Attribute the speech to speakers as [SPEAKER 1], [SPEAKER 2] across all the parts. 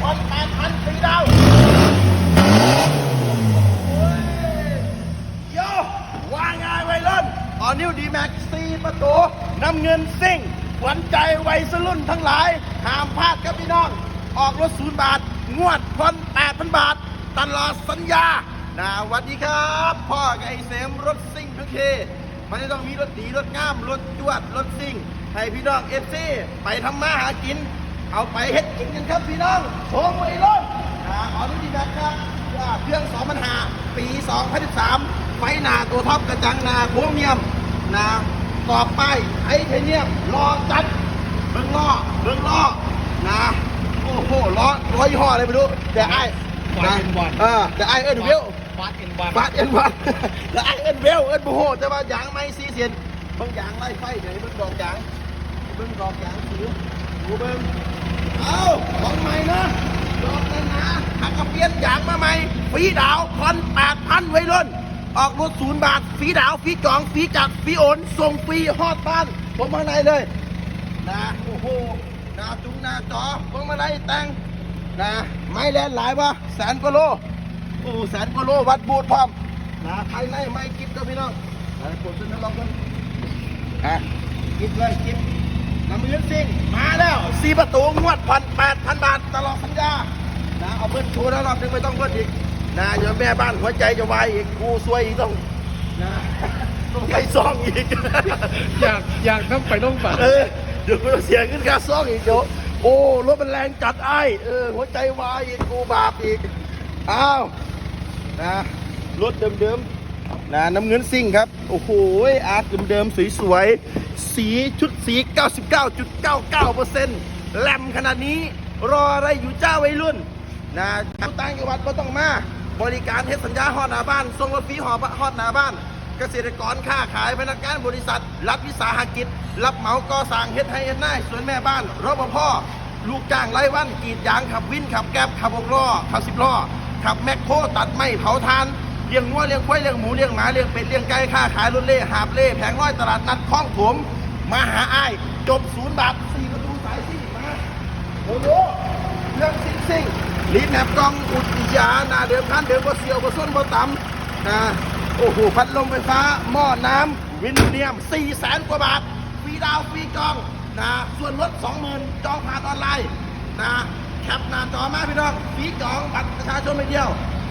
[SPEAKER 1] ผ่อนแปดพันฟรีดาโยวาง่ายไวเล่นออนิวดีแม็กซี่ประตูนำเงินซิ่งหวนใจวัยรุ่นทั้งหลาย ห้ามพลาดครับพี่น้อง ออกรถศูนย์บาท งวดพันแปดพับาท ตลอดสัญญานะวันนี้ครับ พ่อกับไมรถซิ่งทุกเคมันจะต้องมีรถดีรถงาม รถจวด รถซิ่ง ให้พี่น้องเอฟซีไปทำมาหากิน เอาไปเฮ็ดกินกันครับพี่น้องโชมไว้รถนะออนิวดีแม็กครับเครื่อง2 0 0 5ปี 2013ไฟหนาตัวท็อปกระจังหนาโครเมียมนะต่อไปไทเทเนียมรอจัดเบิ้งล้อเบิ้งล้อนะโอ้โหล้อล้อยี่ห้ออะไรไม่รู้แต่ไอ้
[SPEAKER 2] บอล
[SPEAKER 1] นะ
[SPEAKER 2] เป็นบอล
[SPEAKER 1] เออแต่ไอ้เอิ้นเวล
[SPEAKER 2] บาสเอ็นบอล
[SPEAKER 1] บาดเอ็นวันแล้วไอ้เอิ้นเวลเอิ้นโบโหแต่ว่ายางไม่ซีเซียนเบิ้งยางไล่ไฟเดี๋ยวให้เบิ้งดอกยางเบิ้งดอกยางสููเบิ้งเอาของใหม่นะดอกนั้นนะหักกระเปียนอยางมาใหม่ฟรีดาวคอนแปดพันไว้รุ่นออกรถศูนย์บาทฟรีดาวฟรีจองฟรีจัดฟรีโอนส่งฟรีฮอดบ้านผมข้างในเลยนะโอ้โหนาจุงนาจอพวงมาลัยแต่งนะไม่แลนหลายวะแสนกว่าโลโอ้แสนกว่าโลวัดบูดพร้อมนะภายในไม่กิบด้วยพี่น้องนะผมจะทดลองกันอะกิบเลยกิบ น้ำมือซิ่งมาแล้วสี่ประตูงวดพันแปดพันบาทตลอดสัญญานะเอาเบิ้ลโชว์แล้วรอบนึงไม่ต้องเบิ้ลอีกนะเดี๋ยวแม่บ้านหัวใจจะวายอีกกูซวยอีกต้องนะต้องใช้ซองอีก
[SPEAKER 2] อยากอยากต้องไปต้องฝัน
[SPEAKER 1] เออเดี๋ยวกูเสียขึ้นค่าซ่องอีกเดี๋ยวโอ้รถมันแรงจัดไอ้เออหัวใจวายอีกกูบาปอีกอ้าวนะรถเดิมๆ นะน้ำเงินซิ่งครับ โอ้โห อาร์ตเดิมๆสวยๆ สีชุดสี 99.99%แหลมขนาดนี้ รออะไรอยู่เจ้าวัยรุ่น นะผู้ต่างจังหวัดก็ต้องมา บริการเฮ็ดสัญญาฮอดหน้าบ้านส่งรถฟรีหอฮอดหน้าบ้าน เกษตรกรค้าขายพนักงานบริษัท รัฐวิสาหกิจ รับเหมาก่อสร้างเฮ็ดให้เฮ็ดได้ส่วนแม่บ้านรปภลูกจ้างไร้วันกรีดยางขับวินขับแก๊บขับหกล้อขับสิบล้อขับแมคโครตัดไม้เผาทาน เลี้ยงงัวเลี้ยงควายเลี้ยงหมูเลี้ยงหมาเลี้ยงเป็ดเลี้ยงไก่ค้าขายรถเล่หาบเล่แผงร้อยตลาดนัดคลองถมมาหาอ้ายจบศูนย์บาทสี่ประตูสายสี่มาโอ้โหเรื่องซิ่งซิ่งลีดแนบกล้องอุทยานาเดิมคันเดิมบ่เสียวบ่ส้นบ่ต่ำนะโอ้โหพัดลมไฟฟ้าหม้อน้ำวินเนียม4 0 0แสนกว่าบาทฟรีดาวฟรีจองนะส่วนลด20,000จองผ่านออนไลน์นะแคปหน้าจอมาพี่น้องฟรีจองบัตรประชาชนไม่เดียว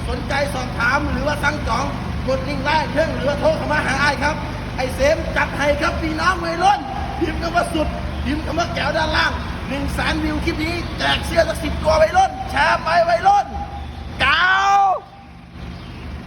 [SPEAKER 1] สนใจสอบถามหรือว่าสั่งจองกดลิงก์ไลน์เครื่องหรือว่าโทรเข้ามาหาไอ้ครับ ไอ้เซมจัดให้ครับพี่น้องไม่ล้นพิมพ์คำว่าสุดพิมพ์คำว่าแก้วด้านล่างหนึ่งแสนวิวคลิปนี้แจกเสื้อสักสิบตัวไว้ล้นแชร์ไปไว้ล้นเก้า